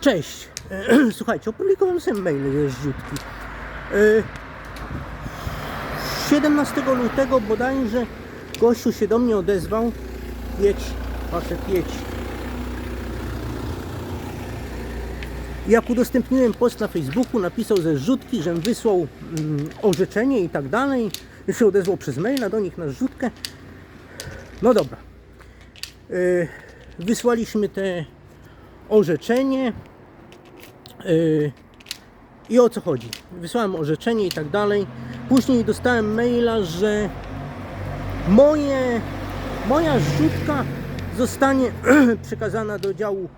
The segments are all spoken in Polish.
Cześć. Słuchajcie, opublikowałem sobie mail ze zrzutki. E, 17 lutego bodajże gościu się do mnie odezwał. Jedź, facet, jedź. Jak udostępniłem post na Facebooku, napisał ze zrzutki, żem wysłał mm, orzeczenie i tak dalej. Już się odezwał przez maila do nich na zrzutkę. No dobra. E, wysłaliśmy te orzeczenie. Yy, I o co chodzi? Wysłałem orzeczenie i tak dalej. Później dostałem maila, że moje, moja zrzutka zostanie przekazana do działu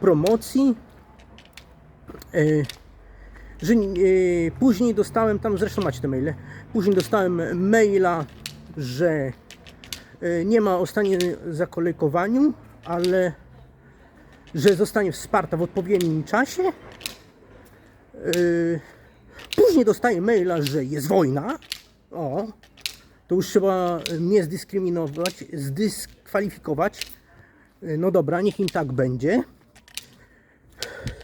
promocji. Yy, że yy, później dostałem tam, zresztą macie te maile, później dostałem maila, że nie ma o stanie zakolekowaniu, ale że zostanie wsparta w odpowiednim czasie. Yy, Później dostaję maila, że jest wojna. O, to już trzeba mnie zdyskryminować, zdyskwalifikować. Yy, No dobra, niech im tak będzie.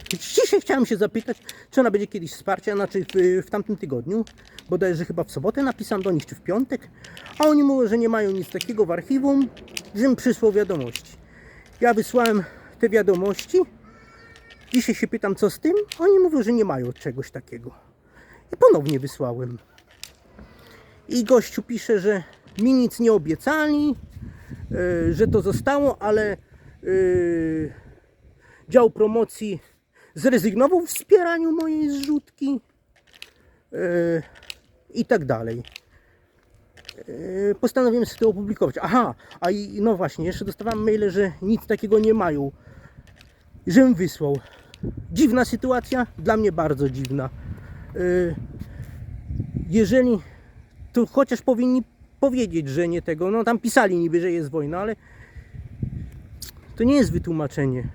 Dzisiaj chciałem się zapytać, czy ona będzie kiedyś wsparcia, znaczy w, w tamtym tygodniu, bodajże chyba w sobotę napisałem do nich, czy w piątek, a oni mówią, że nie mają nic takiego w archiwum, żebym przysłał wiadomości. Ja wysłałem te wiadomości. Dzisiaj się pytam, co z tym. Oni mówią, że nie mają czegoś takiego. I ponownie wysłałem. I gościu pisze, że mi nic nie obiecali, yy, że to zostało, ale yy, dział promocji zrezygnował w wspieraniu mojej zrzutki yy, i tak dalej. Postanowiłem sobie to opublikować. Aha, a i no właśnie, jeszcze dostawałem maile, że nic takiego nie mają. Żebym wysłał. Dziwna sytuacja, dla mnie bardzo dziwna. Yy, jeżeli to chociaż powinni powiedzieć, że nie tego, no tam pisali niby, że jest wojna, ale to nie jest wytłumaczenie.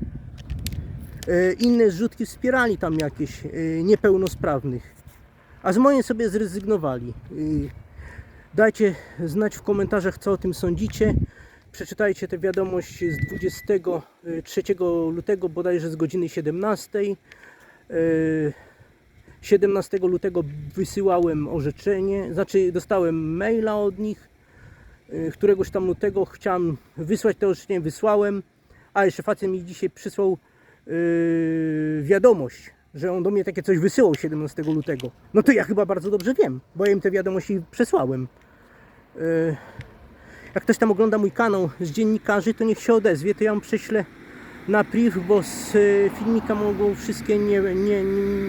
Yy, inne zrzutki wspierali tam jakieś yy, niepełnosprawnych, a z mojej sobie zrezygnowali. Dajcie znać w komentarzach, co o tym sądzicie. Przeczytajcie tę wiadomość z 23 lutego, bodajże z godziny 17. Yy, 17 lutego wysyłałem orzeczenie, znaczy dostałem maila od nich. Yy, Któregoś tam lutego chciałem wysłać to orzeczenie, wysłałem. A jeszcze facet mi dzisiaj przysłał yy, wiadomość, że on do mnie takie coś wysyłał 17 lutego. No to ja chyba bardzo dobrze wiem, bo ja im te wiadomości przesłałem. Jak ktoś tam ogląda mój kanał z dziennikarzy, to niech się odezwie, to ja mu prześlę na priv, bo z y, filmika mogą wszystkie nie, nie, nie,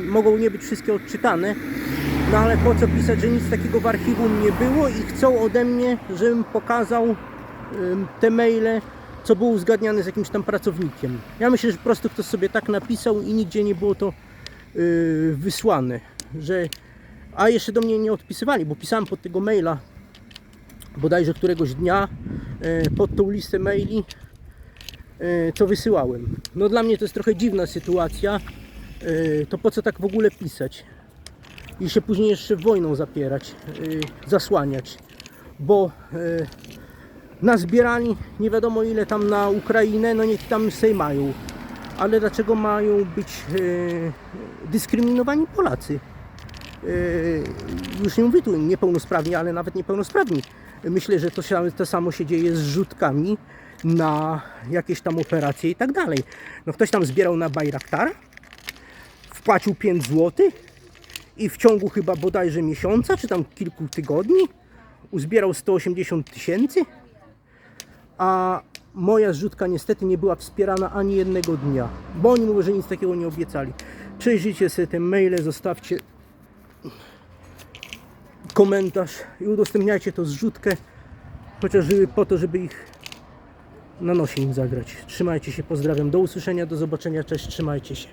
mogą nie być wszystkie odczytane. No ale po co pisać, że nic takiego w archiwum nie było i chcą ode mnie, żebym pokazał te maile, co było uzgadniane z jakimś tam pracownikiem. Ja myślę, że po prostu ktoś sobie tak napisał i nigdzie nie było to yy, wysłane, że a jeszcze do mnie nie odpisywali, bo pisałem pod tego maila bodajże któregoś dnia e, pod tą listę maili, e, co wysyłałem. No dla mnie to jest trochę dziwna sytuacja. E, To po co tak w ogóle pisać? I się później jeszcze wojną zapierać, zasłaniać. Bo nazbierali nie wiadomo ile tam na Ukrainę, no niech tam sobie mają. Ale dlaczego mają być dyskryminowani Polacy? Już nie mówię tu niepełnosprawni, ale nawet niepełnosprawni. Myślę, że to, to samo się dzieje z rzutkami na jakieś tam operacje i tak dalej. No ktoś tam zbierał na Bayraktar, wpłacił 5 zł i w ciągu chyba bodajże miesiąca, czy tam kilku tygodni uzbierał 180 tysięcy, a moja zrzutka niestety nie była wspierana ani jednego dnia, bo oni mówią, że nic takiego nie obiecali. Przejrzyjcie sobie te maile, zostawcie komentarz i udostępniajcie to zrzutkę, chociaż żeby- po to, żeby ich na nosie im zagrać. Trzymajcie się, pozdrawiam, do usłyszenia, do zobaczenia, cześć, trzymajcie się.